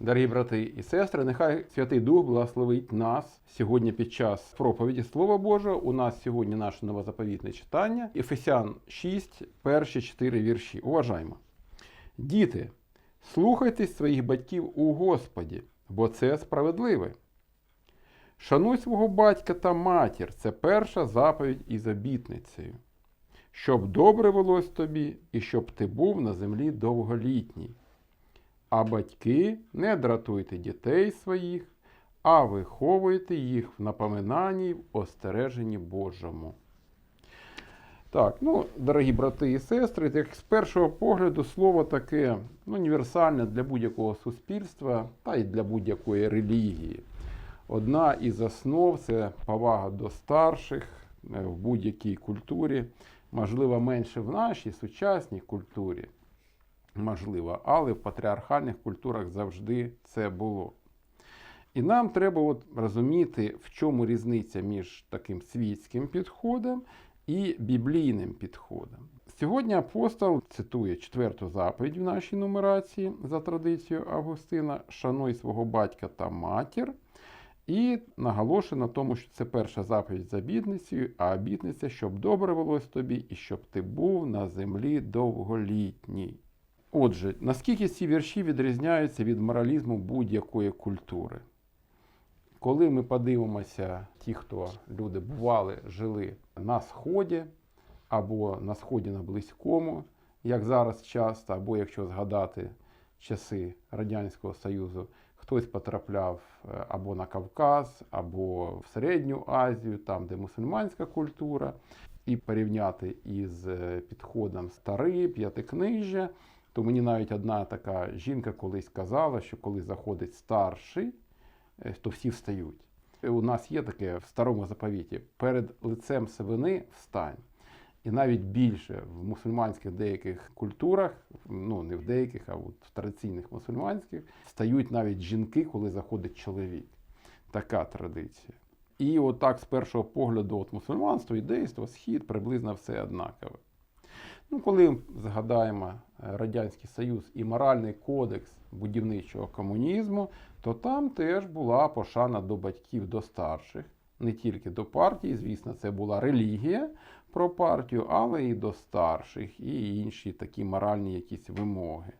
Дорогі брати і сестри, нехай Святий Дух благословить нас сьогодні під час проповіді Слова Божого. У нас сьогодні наше новозаповітне читання. Ефесян 6, перші 4 вірші. Уважаємо. Діти, слухайтесь своїх батьків у Господі, бо це справедливе. Шануй свого батька та матір це перша заповідь із обітницею. Щоб добре велось тобі і щоб ти був на землі довголітній. А батьки не дратуйте дітей своїх, а виховуйте їх в напоминанні в остереженні Божому. Так, ну, дорогі брати і сестри, як з першого погляду слово таке ну, універсальне для будь-якого суспільства та й для будь-якої релігії. Одна із основ це повага до старших е, в будь-якій культурі, можливо, менше в нашій сучасній культурі, можливо, але в патріархальних культурах завжди це було. І нам треба от розуміти, в чому різниця між таким світським підходом і біблійним підходом. Сьогодні апостол цитує четверту заповідь в нашій нумерації за традицією Августина Шануй свого батька та матір. І наголошує на тому, що це перша заповідь з обітницею, а обітниця, щоб добре велось тобі і щоб ти був на землі довголітній. Отже, наскільки ці вірші відрізняються від моралізму будь-якої культури? Коли ми подивимося, ті, хто люди бували, жили на Сході, або на Сході на Близькому, як зараз часто, або якщо згадати часи Радянського Союзу, хтось потрапляв е, або на Кавказ, або в Середню Азію, там, де мусульманська культура, і порівняти із е, підходом стари, п'ятикнижжя, то мені навіть одна така жінка колись казала, що коли заходить старший, е, то всі встають. У нас є таке в старому заповіті: перед лицем сивини встань. І навіть більше в мусульманських деяких культурах, ну не в деяких, а от в традиційних мусульманських, стають навіть жінки, коли заходить чоловік. Така традиція. І отак, з першого погляду, от мусульманство, ідейство, схід приблизно все однакове. Ну, коли згадаємо е, Радянський Союз і моральний кодекс будівничого комунізму, то там теж була пошана до батьків, до старших, не тільки до партії, звісно, це була релігія про партію, але і до старших, і інші такі моральні якісь вимоги.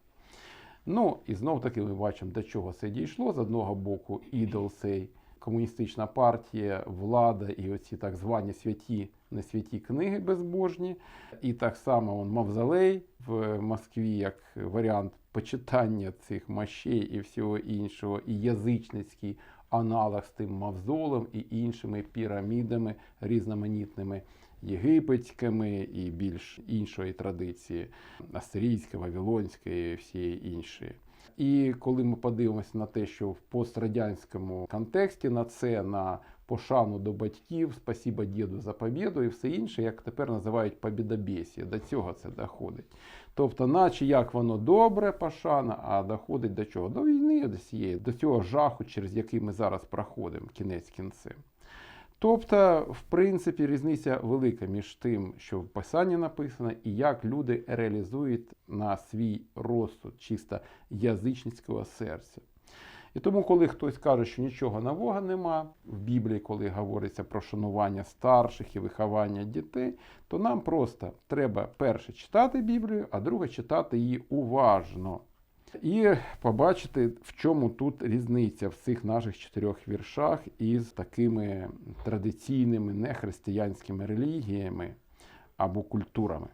Ну, і знов таки ми бачимо, до чого це дійшло. З одного боку, ідол цей комуністична партія, влада і оці так звані святі, не святі книги безбожні. І так само он, Мавзолей в Москві, як варіант почитання цих мощей і всього іншого, і язичницький аналог з тим мавзолем і іншими пірамідами різноманітними єгипетськими і більш іншої традиції, асирійської, вавилонської і всієї іншої. І коли ми подивимося на те, що в пострадянському контексті на це, на пошану до батьків, спасіба діду за побіду і все інше, як тепер називають побідобєсія, до цього це доходить. Тобто, наче як воно добре, пошана, а доходить до чого? До війни, до цієї, до цього жаху, через який ми зараз проходимо, кінець кінцем. Тобто, в принципі, різниця велика між тим, що в писанні написано, і як люди реалізують на свій розсуд чисто язичницького серця. І тому, коли хтось каже, що нічого нового нема в Біблії, коли говориться про шанування старших і виховання дітей, то нам просто треба перше читати Біблію, а друге читати її уважно. І побачити, в чому тут різниця в цих наших чотирьох віршах із такими традиційними нехристиянськими релігіями або культурами.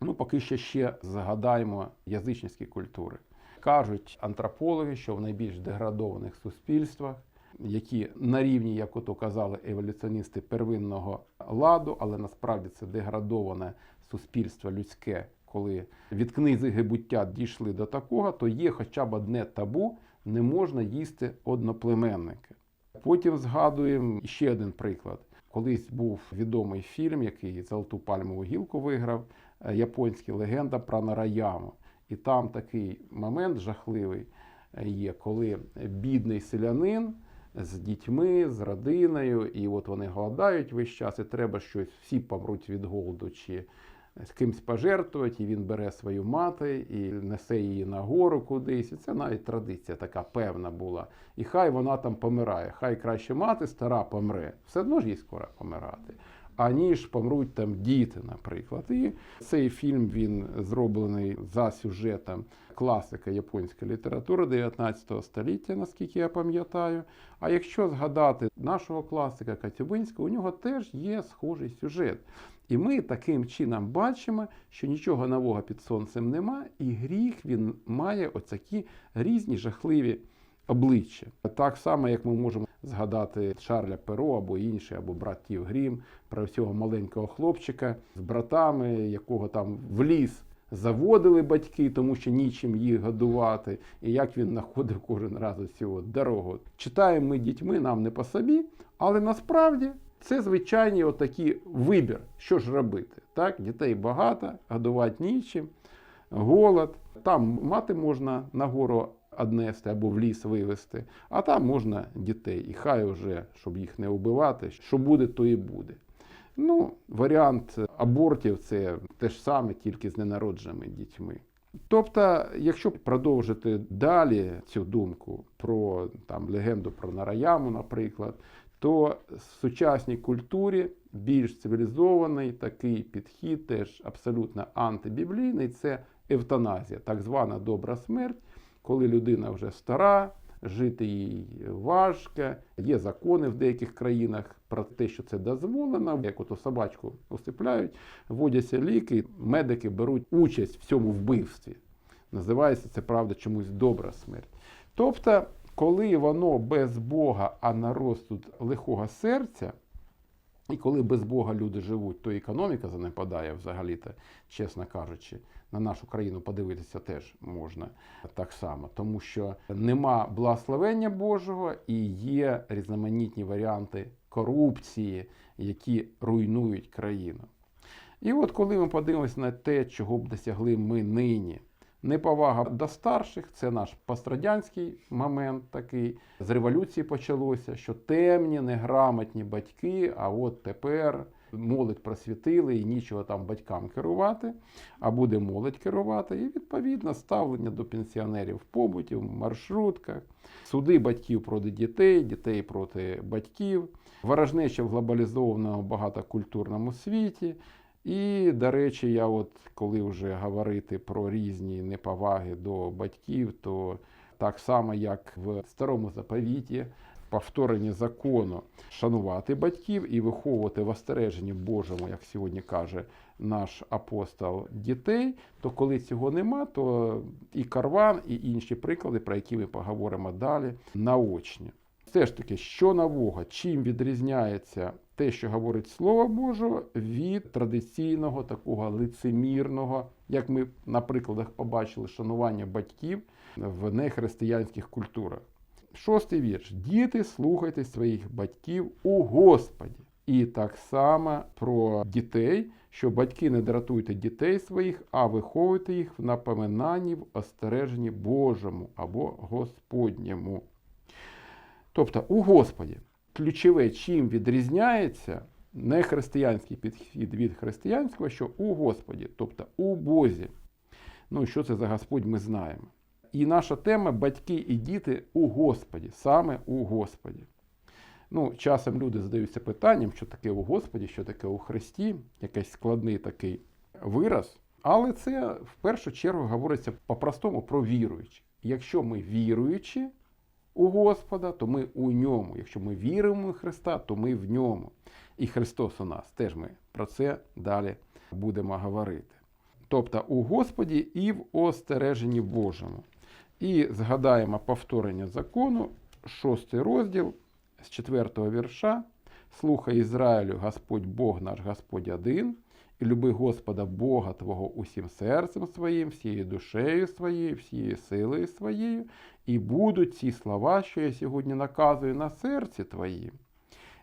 Ну, поки що ще згадаємо язичницькі культури. Кажуть антропологи, що в найбільш деградованих суспільствах, які на рівні, як ото казали еволюціоністи первинного ладу, але насправді це деградоване суспільство людське коли від книги буття дійшли до такого, то є хоча б одне табу, не можна їсти одноплеменники. Потім згадуємо ще один приклад. Колись був відомий фільм, який Золоту пальмову гілку виграв, е, японська легенда про Нараяму. І там такий момент жахливий е, є, коли бідний селянин з дітьми, з родиною, і от вони голодають весь час, і треба щось, всі помруть від голоду чи з кимсь пожертвувати, і він бере свою мати і несе її на гору кудись. І це навіть традиція така певна була. І хай вона там помирає. Хай краще мати стара помре. Все одно ж їй скоро помирати. Аніж помруть там діти, наприклад. І цей фільм він зроблений за сюжетом класика японської літератури 19 століття, наскільки я пам'ятаю. А якщо згадати нашого класика Катюбинського, у нього теж є схожий сюжет. І ми таким чином бачимо, що нічого нового під сонцем нема, і гріх він має оцякі різні жахливі обличчя. Так само, як ми можемо згадати Шарля Перо або інші, або братів Грім про цього маленького хлопчика з братами, якого там в ліс заводили батьки, тому що нічим їх годувати, і як він знаходив кожен раз цю дорогу. Читаємо ми дітьми, нам не по собі, але насправді це звичайні отакі вибір, що ж робити. Так? Дітей багато, годувати нічим, голод. Там мати можна нагору однести або в ліс вивезти, а там можна дітей. І хай уже, щоб їх не вбивати, що буде, то і буде. Ну, варіант абортів це те ж саме, тільки з ненародженими дітьми. Тобто, якщо продовжити далі цю думку про там, легенду про Нараяму, наприклад, то в сучасній культурі більш цивілізований такий підхід, теж абсолютно антибіблійний, це евтаназія, так звана добра смерть, коли людина вже стара, жити їй важко. Є закони в деяких країнах про те, що це дозволено. Як ото собачку усипляють, вводяться ліки, медики беруть участь в цьому вбивстві. Називається це правда чомусь добра смерть. Тобто, коли воно без Бога, а на розсуд лихого серця, і коли без Бога люди живуть, то економіка занепадає взагалі-то, чесно кажучи, на нашу країну подивитися теж можна так само, тому що нема благословення Божого і є різноманітні варіанти корупції, які руйнують країну. І от коли ми подивимося на те, чого б досягли ми нині. Неповага до старших це наш пострадянський момент такий. З революції почалося, що темні, неграмотні батьки, а от тепер молодь просвітили і нічого там батькам керувати, а буде молодь керувати. І відповідно ставлення до пенсіонерів в побуті, в маршрутках, суди батьків проти дітей, дітей проти батьків, ворожнеча в глобалізованому багатокультурному світі. І, до речі, я от коли вже говорити про різні неповаги до батьків, то так само, як в старому заповіті, повторення закону шанувати батьків і виховувати в остереженні Божому, як сьогодні каже наш апостол дітей, то коли цього нема, то і карван, і інші приклади, про які ми поговоримо далі, наочні. Все ж таки, що нового, чим відрізняється те, що говорить Слово Боже, від традиційного такого лицемірного, як ми на прикладах побачили, шанування батьків в нехристиянських культурах. Шостий вірш. Діти, слухайте своїх батьків у Господі. І так само про дітей, що батьки не дратуйте дітей своїх, а виховуйте їх в напоминанні в остереженні Божому або Господньому. Тобто у Господі ключове, чим відрізняється нехристиянський підхід від християнського, що у Господі, тобто у Бозі. Ну що це за Господь, ми знаємо. І наша тема батьки і діти у Господі, саме у Господі. Ну, Часом люди задаються питанням, що таке у Господі, що таке у Христі, якийсь складний такий вираз. Але це в першу чергу говориться по-простому про віруючі. Якщо ми віруючі у Господа, то ми у ньому. Якщо ми віримо в Христа, то ми в ньому. І Христос у нас. Теж ми про це далі будемо говорити. Тобто у Господі і в остереженні Божому. І згадаємо повторення закону, шостий розділ з четвертого вірша. Слухай Ізраїлю, Господь Бог наш Господь один, і люби Господа Бога Твого усім серцем своїм, всією душею своєю, всією силою своєю, і будуть ці слова, що я сьогодні наказую на серці твоїм.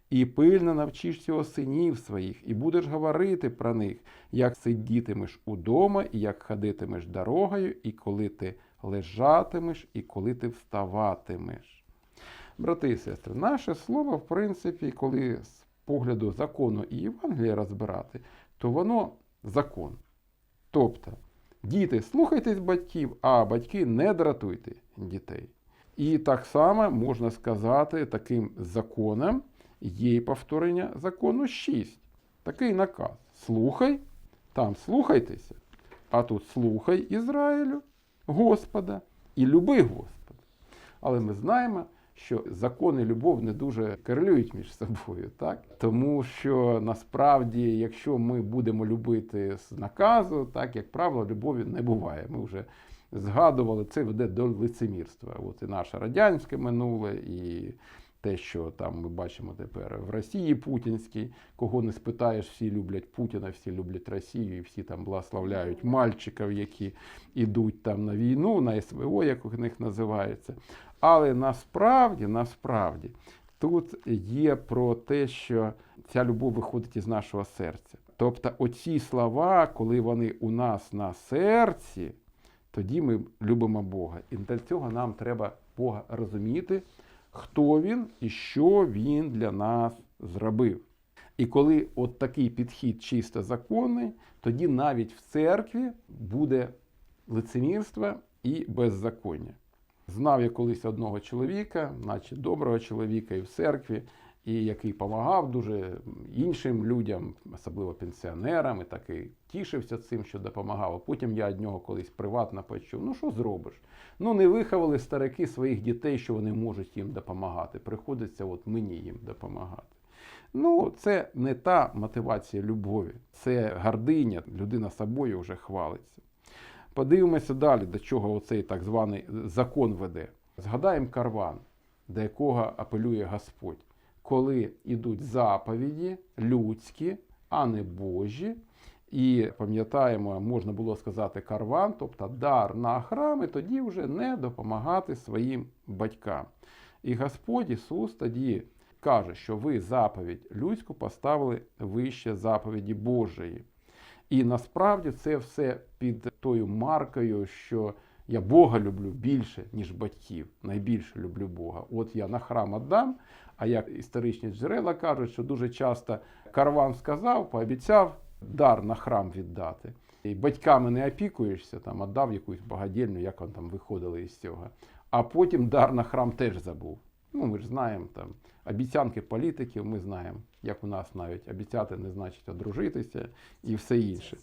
І пильно навчишся о синів своїх, і будеш говорити про них, як сидітимеш удома, і як ходитимеш дорогою, і коли ти лежатимеш, і коли ти вставатимеш. Брати і сестри, наше слово, в принципі, коли з погляду закону і Євангелія розбирати, то воно закон. Тобто, діти, слухайтесь батьків, а батьки не дратуйте дітей. І так само можна сказати, таким законом є повторення закону 6. Такий наказ. Слухай, там слухайтеся, а тут слухай Ізраїлю, Господа, і люби Господа. Але ми знаємо, що закон і любов не дуже корелюють між собою, так? Тому що насправді, якщо ми будемо любити з наказу, так як правило, любові не буває. Ми вже згадували, це веде до лицемірства. От і наше радянське минуле, і те, що там ми бачимо тепер в Росії путінській, кого не спитаєш, всі люблять Путіна, всі люблять Росію, і всі там благословляють мальчиків, які йдуть там на війну, на СВО, як у них називається. Але насправді, насправді, тут є про те, що ця любов виходить із нашого серця. Тобто, оці слова, коли вони у нас на серці, тоді ми любимо Бога. І для цього нам треба Бога розуміти, хто він і що він для нас зробив. І коли от такий підхід чисто законний, тоді навіть в церкві буде лицемірство і беззаконня. Знав я колись одного чоловіка, наче доброго чоловіка і в церкві, і який допомагав дуже іншим людям, особливо пенсіонерам, і такий тішився цим, що допомагав. А потім я від нього колись приватно почув: ну що зробиш? Ну не виховали старики своїх дітей, що вони можуть їм допомагати. Приходиться от мені їм допомагати. Ну, це не та мотивація любові, це гординя, людина собою вже хвалиться. Подивимося далі, до чого оцей так званий закон веде. Згадаємо карван, до якого апелює Господь, коли йдуть заповіді людські, а не Божі. І пам'ятаємо, можна було сказати карван, тобто дар на храм, і тоді вже не допомагати своїм батькам. І Господь Ісус тоді каже, що ви заповідь людську поставили вище заповіді Божої. І насправді це все під тою маркою, що я Бога люблю більше, ніж батьків. Найбільше люблю Бога. От я на храм віддам, а як історичні джерела кажуть, що дуже часто карван сказав, пообіцяв дар на храм віддати. І батьками не опікуєшся, там віддав якусь багадільню, як вони там виходили із цього. А потім дар на храм теж забув. Ну, ми ж знаємо там обіцянки політиків, ми знаємо, як у нас навіть обіцяти не значить одружитися і все інше.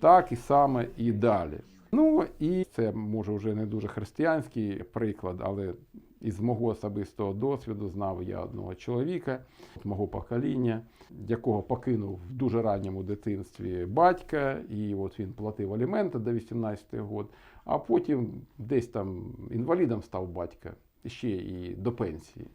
Так і саме і далі. Ну і це може вже не дуже християнський приклад, але із мого особистого досвіду знав я одного чоловіка, мого покоління, якого покинув в дуже ранньому дитинстві батька, і от він платив аліменти до 18 років, а потім десь там інвалідом став батька ще і до пенсії.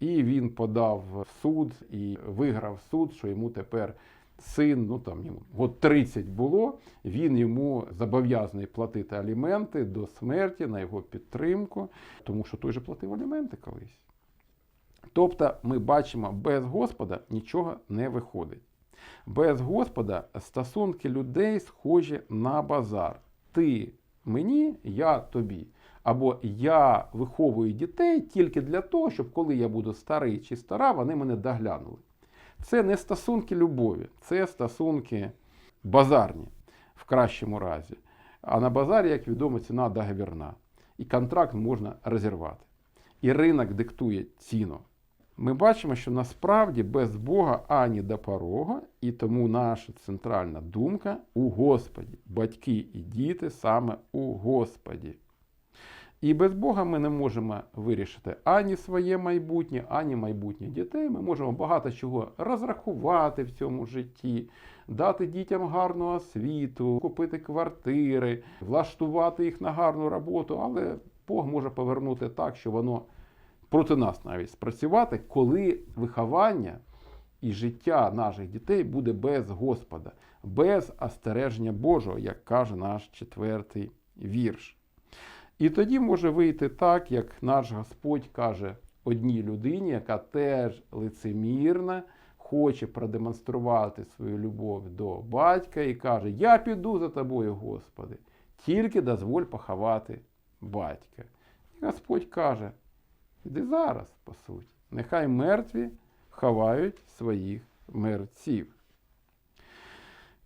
І він подав в суд і виграв суд, що йому тепер син, ну там йому от 30 було, він йому зобов'язаний платити аліменти до смерті на його підтримку, тому що той же платив аліменти колись. Тобто ми бачимо, без Господа нічого не виходить. Без Господа стосунки людей схожі на базар. Ти мені, я тобі. Або я виховую дітей тільки для того, щоб коли я буду старий чи стара, вони мене доглянули. Це не стосунки любові, це стосунки базарні в кращому разі. А на базарі, як відомо, ціна договірна. І контракт можна розірвати. І ринок диктує ціну. Ми бачимо, що насправді без Бога ані до порога, і тому наша центральна думка у Господі. Батьки і діти саме у Господі. І без Бога ми не можемо вирішити ані своє майбутнє, ані майбутнє дітей. Ми можемо багато чого розрахувати в цьому житті, дати дітям гарну освіту, купити квартири, влаштувати їх на гарну роботу, але Бог може повернути так, що воно проти нас навіть спрацювати, коли виховання і життя наших дітей буде без Господа, без остереження Божого, як каже наш четвертий вірш. І тоді може вийти так, як наш Господь каже одній людині, яка теж лицемірна, хоче продемонструвати свою любов до батька і каже: Я піду за тобою, Господи, тільки дозволь поховати батька. І Господь каже: іди зараз, по суті, нехай мертві ховають своїх мерців.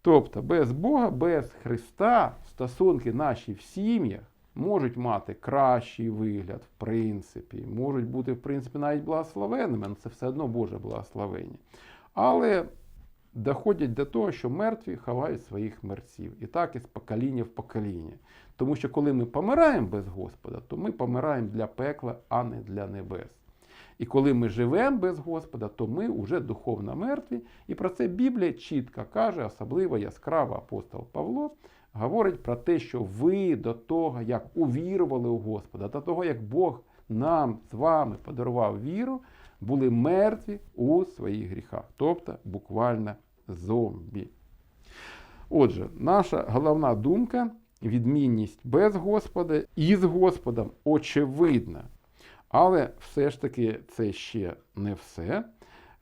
Тобто без Бога, без Христа стосунки наші в сім'ях можуть мати кращий вигляд, в принципі, можуть бути, в принципі, навіть благословенними, але це все одно Боже благословення. Але доходять до того, що мертві ховають своїх мерців. І так із покоління в покоління. Тому що коли ми помираємо без Господа, то ми помираємо для пекла, а не для небес. І коли ми живемо без Господа, то ми вже духовно мертві. І про це Біблія чітко каже, особливо яскраво апостол Павло, говорить про те, що ви до того, як увірували у Господа, до того, як Бог нам з вами подарував віру, були мертві у своїх гріхах, тобто буквально зомбі. Отже, наша головна думка відмінність без Господа і з Господом очевидна. Але все ж таки це ще не все.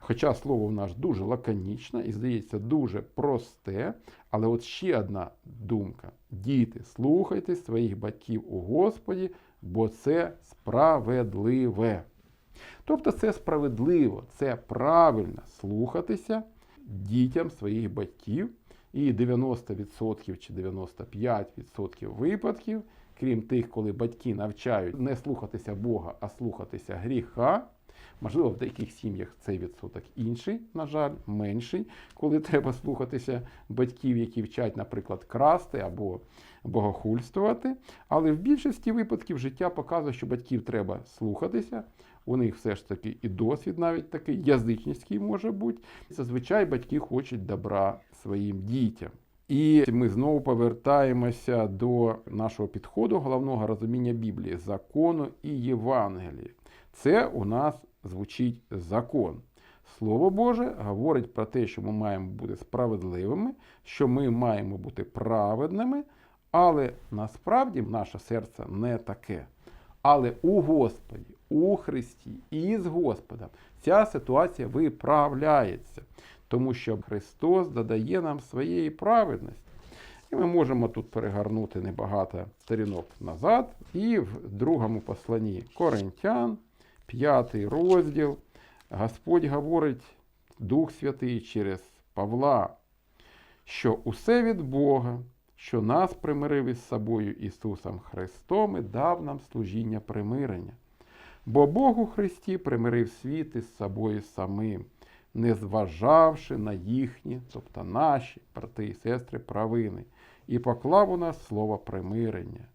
Хоча слово в нас дуже лаконічне і, здається, дуже просте. Але от ще одна думка: діти, слухайте своїх батьків у Господі, бо це справедливе. Тобто це справедливо, це правильно слухатися дітям своїх батьків. І 90% чи 95% випадків, крім тих, коли батьки навчають не слухатися Бога, а слухатися гріха. Можливо, в деяких сім'ях цей відсоток інший, на жаль, менший, коли треба слухатися батьків, які вчать, наприклад, красти або богохульствувати. Але в більшості випадків життя показує, що батьків треба слухатися. У них все ж таки і досвід навіть такий язичницький може бути. Зазвичай батьки хочуть добра своїм дітям. І ми знову повертаємося до нашого підходу головного розуміння Біблії, закону і Євангелії. Це у нас звучить закон. Слово Боже говорить про те, що ми маємо бути справедливими, що ми маємо бути праведними, але насправді наше серце не таке. Але у Господі, у Христі і з Господом ця ситуація виправляється, тому що Христос додає нам своєї праведності. І ми можемо тут перегорнути небагато сторінок назад. І в другому посланні Коринтян, п'ятий розділ, Господь говорить, Дух Святий через Павла, що усе від Бога, що нас примирив із собою Ісусом Христом і дав нам служіння примирення. Бо Бог у Христі примирив світ із собою самим, не зважавши на їхні, тобто наші брати і сестри, провини, і поклав у нас слово примирення.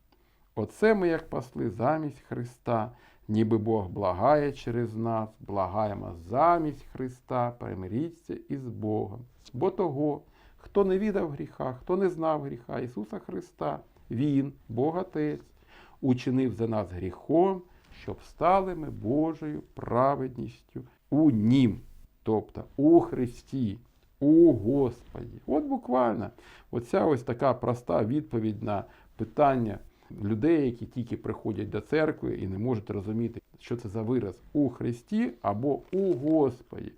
Оце ми, як пасли замість Христа, ніби Бог благає через нас, благаємо замість Христа, примиріться із Богом. Бо того, хто не відав гріха, хто не знав гріха Ісуса Христа, Він, Бог Отець, учинив за нас гріхом, щоб стали ми Божою праведністю у Нім, тобто у Христі, у Господі. От буквально оця ось така проста відповідь на питання людей, які тільки приходять до церкви і не можуть розуміти, що це за вираз у Христі або у Господі.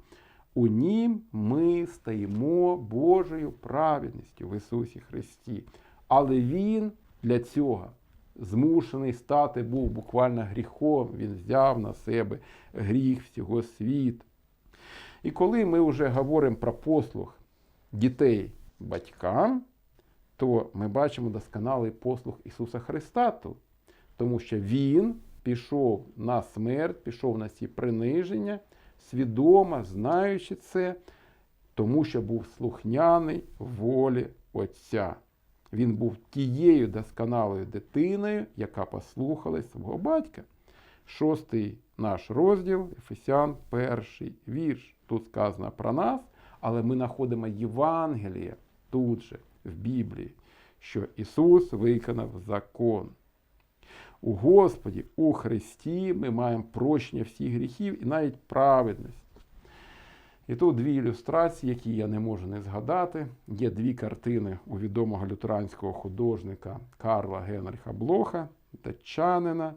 У Нім ми стаємо Божою праведністю в Ісусі Христі. Але Він для цього змушений стати був буквально гріхом. Він взяв на себе гріх всього світу. І коли ми вже говоримо про послуг дітей батькам, то ми бачимо досконалий послуг Ісуса Христа тут. Тому що Він пішов на смерть, пішов на ці приниження, свідомо знаючи це, тому що був слухняний волі Отця. Він був тією досконалою дитиною, яка послухалась свого батька. Шостий наш розділ, Ефесян, перший вірш. Тут сказано про нас, але ми знаходимо Євангеліє тут же, в Біблії, що Ісус виконав закон. У Господі, у Христі ми маємо прощення всіх гріхів і навіть праведність. І тут дві ілюстрації, які я не можу не згадати. Є дві картини у відомого лютеранського художника Карла Генріха Блоха, датчанина.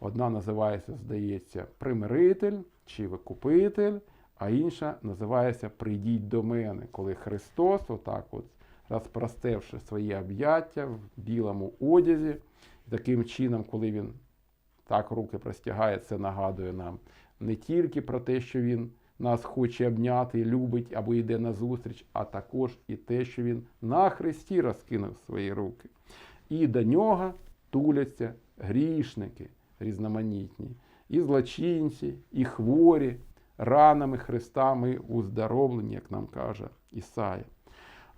Одна називається, здається, Примиритель чи Викупитель, а інша називається Прийдіть до мене, коли Христос, отак от розпростевши свої об'яття в білому одязі, таким чином, коли він так руки простягає, це нагадує нам не тільки про те, що він нас хоче обняти, любить або йде на зустріч, а також і те, що Він на Христі розкинув свої руки. І до нього туляться грішники різноманітні, і злочинці, і хворі, ранами Христа ми уздоровлені, як нам каже Ісая.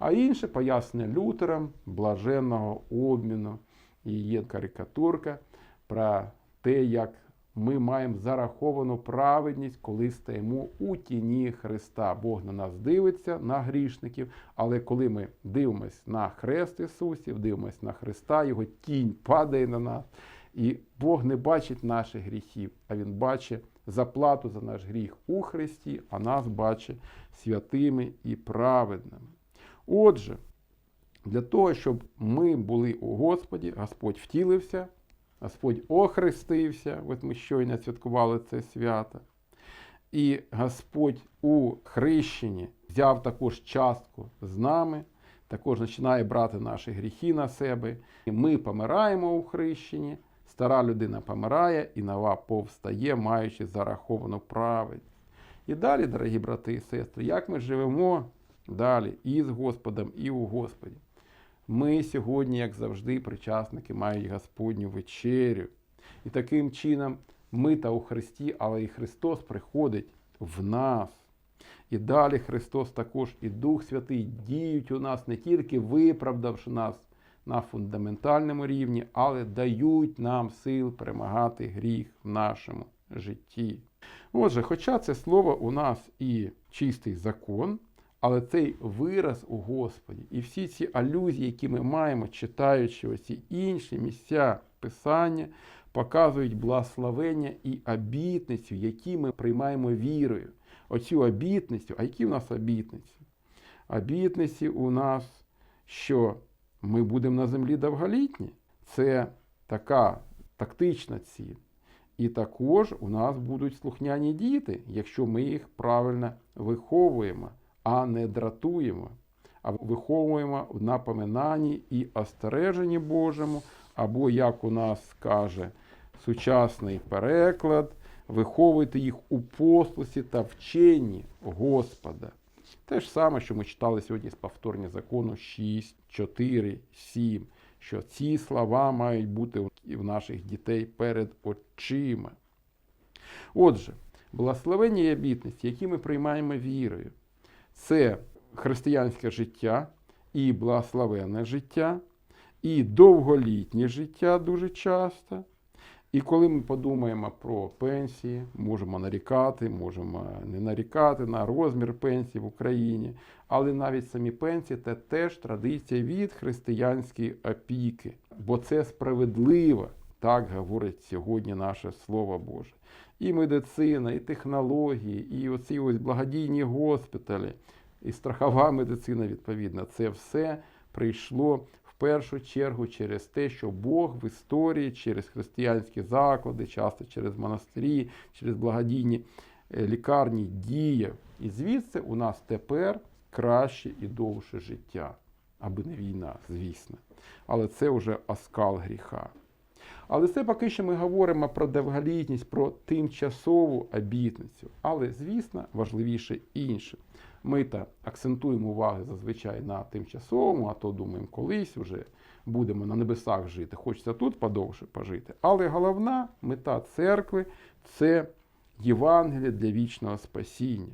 А інше пояснення Лютером блаженного обміну. І є карикатурка про те, як ми маємо зараховану праведність, коли стаємо у тіні Христа. Бог на нас дивиться, на грішників, але коли ми дивимося на хрест Ісусів, дивимося на Христа, Його тінь падає на нас. І Бог не бачить наших гріхів, а Він бачить заплату за наш гріх у Христі, а нас бачить святими і праведними. Отже, для того, щоб ми були у Господі, Господь втілився, Господь охрестився, от ми щойно святкували це свято. І Господь у хрещенні взяв також частку з нами, також починає брати наші гріхи на себе. І Ми помираємо у хрещенні, стара людина помирає і нова повстає, маючи зараховану праведність. І далі, дорогі брати і сестри, як ми живемо далі і з Господом, і у Господі. Ми сьогодні, як завжди, причасники мають Господню вечерю. І таким чином ми та у Христі, але і Христос приходить в нас. І далі Христос також і Дух Святий діють у нас, не тільки виправдавши нас на фундаментальному рівні, але дають нам сил перемагати гріх в нашому житті. Отже, хоча це слово у нас і чистий закон, але цей вираз у Господі і всі ці алюзії, які ми маємо, читаючи оці інші місця Писання, показують благословення і обітницю, які ми приймаємо вірою. Оцю обітницю, а які в нас обітниці? Обітниці у нас, що ми будемо на землі довголітні. Це така тактична ціль. І також у нас будуть слухняні діти, якщо ми їх правильно виховуємо, а не дратуємо, а виховуємо в напоминанні і остереженні Божому, або, як у нас каже сучасний переклад, виховуйте їх у послусі та вченні Господа. Те ж саме, що ми читали сьогодні з повторення закону 6, 4, 7, що ці слова мають бути в наших дітей перед очима. Отже, благословення і обітниці, які ми приймаємо вірою, це християнське життя і благословенне життя, і довголітнє життя дуже часто. І коли ми подумаємо про пенсії, можемо нарікати, можемо не нарікати на розмір пенсії в Україні, але навіть самі пенсії це теж традиція від християнської опіки, бо це справедливо, так говорить сьогодні наше Слово Боже. І медицина, і технології, і оці ось благодійні госпіталі, і страхова медицина, відповідно, це все прийшло в першу чергу через те, що Бог в історії через християнські заклади, часто через монастирі, через благодійні е, лікарні діяв. І звідси у нас тепер краще і довше життя, аби не війна, звісно. Але це вже оскал гріха. Але це поки що ми говоримо про довголітність, про тимчасову обітницю. Але, звісно, важливіше інше. Ми та акцентуємо увагу зазвичай на тимчасовому, а то думаємо, колись вже будемо на небесах жити. Хочеться тут подовше пожити. Але головна мета церкви це Євангеліє для вічного спасіння.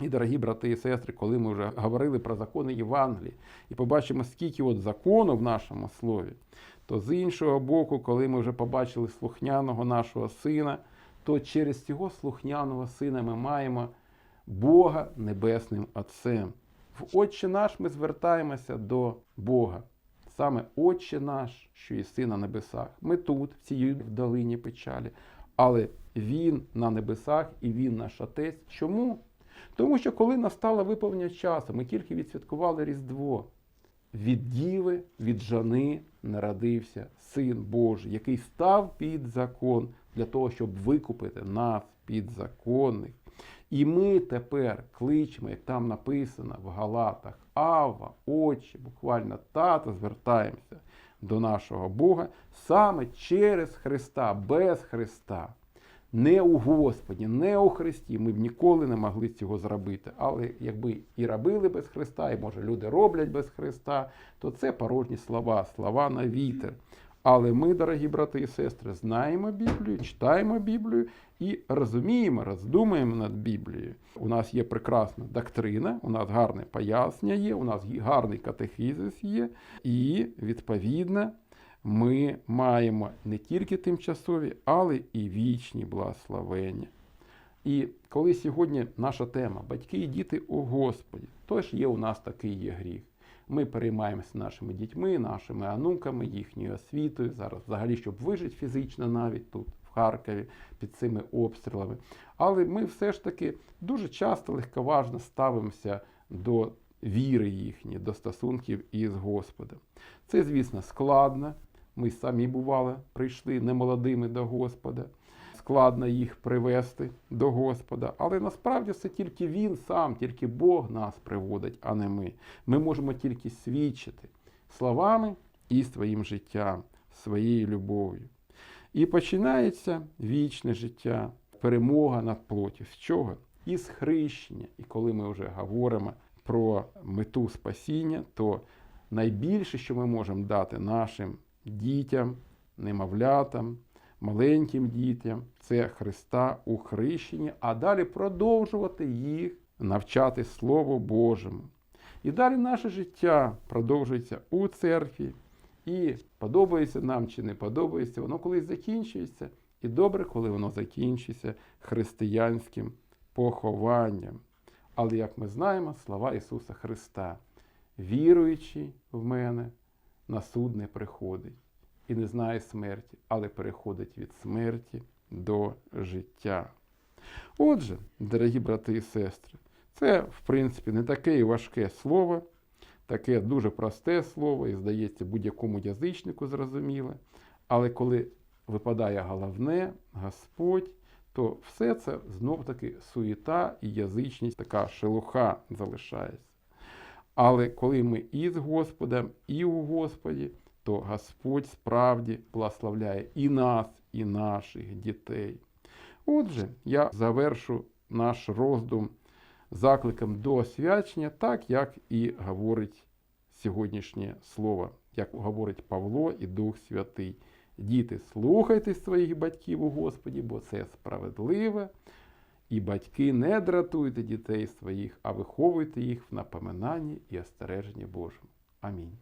І, дорогі брати і сестри, коли ми вже говорили про закони Євангелії і побачимо, скільки от закону в нашому слові, то з іншого боку, коли ми вже побачили слухняного нашого сина, то через цього слухняного сина ми маємо Бога Небесним Отцем. В Отче наш ми звертаємося до Бога. Саме Отче наш, що єси на небесах. Ми тут, в цій долині печалі, але Він на небесах і Він наш Отець. Чому? Тому що коли настало виповнення часу, ми тільки відсвяткували Різдво. Від діви, від жани народився Син Божий, який став під закон для того, щоб викупити нас підзаконних. І ми тепер кличемо, як там написано в Галатах, Ава, Отче, буквально тата, звертаємося до нашого Бога саме через Христа, без Христа. Не у Господі, не у Христі. Ми б ніколи не могли цього зробити. Але якби і робили без Христа, і може люди роблять без Христа, то це порожні слова, слова на вітер. Але ми, дорогі брати і сестри, знаємо Біблію, читаємо Біблію і розуміємо, роздумуємо над Біблією. У нас є прекрасна доктрина, у нас гарне пояснення є, у нас гарний катехізис є, і відповідно ми маємо не тільки тимчасові, але і вічні благословення. І коли сьогодні наша тема батьки і діти у Господі, то ж є у нас такий є гріх. Ми переймаємося нашими дітьми, нашими онуками, їхньою освітою. Зараз взагалі, щоб вижити фізично навіть тут, в Харкові, під цими обстрілами. Але ми все ж таки дуже часто легковажно ставимося до віри їхньої, до стосунків із Господом. Це, звісно, складно. Ми самі бували, прийшли немолодими до Господа. Складно їх привести до Господа, але насправді це тільки Він сам, тільки Бог нас приводить, а не ми. Ми можемо тільки свідчити словами і своїм життям, своєю любов'ю. І починається вічне життя, перемога над плоттю. З чого? Із хрещення. І коли ми вже говоримо про мету спасіння, то найбільше, що ми можемо дати нашим дітям, немовлятам, маленьким дітям, це Христа у хрещенні, а далі продовжувати їх навчати Слову Божому. І далі наше життя продовжується у церкві. І подобається нам чи не подобається, воно колись закінчується. І добре, коли воно закінчується християнським похованням. Але, як ми знаємо, слова Ісуса Христа, віруючи в мене, на суд не приходить і не знає смерті, але переходить від смерті до життя. Отже, дорогі брати і сестри, це, в принципі, не таке важке слово, таке дуже просте слово, і, здається, будь-якому язичнику зрозуміле. Але коли випадає головне, Господь, то все це знов-таки суєта і язичність, така шелуха залишається. Але коли ми і з Господом, і у Господі, то Господь справді благословляє і нас, і наших дітей. Отже, я завершу наш роздум закликом до освячення, так як і говорить сьогоднішнє слово, як говорить Павло і Дух Святий. Діти, слухайте своїх батьків у Господі, бо це справедливе. І батьки не дратуйте дітей своїх, а виховуйте їх в напоминанні і остереженні Божому. Амінь.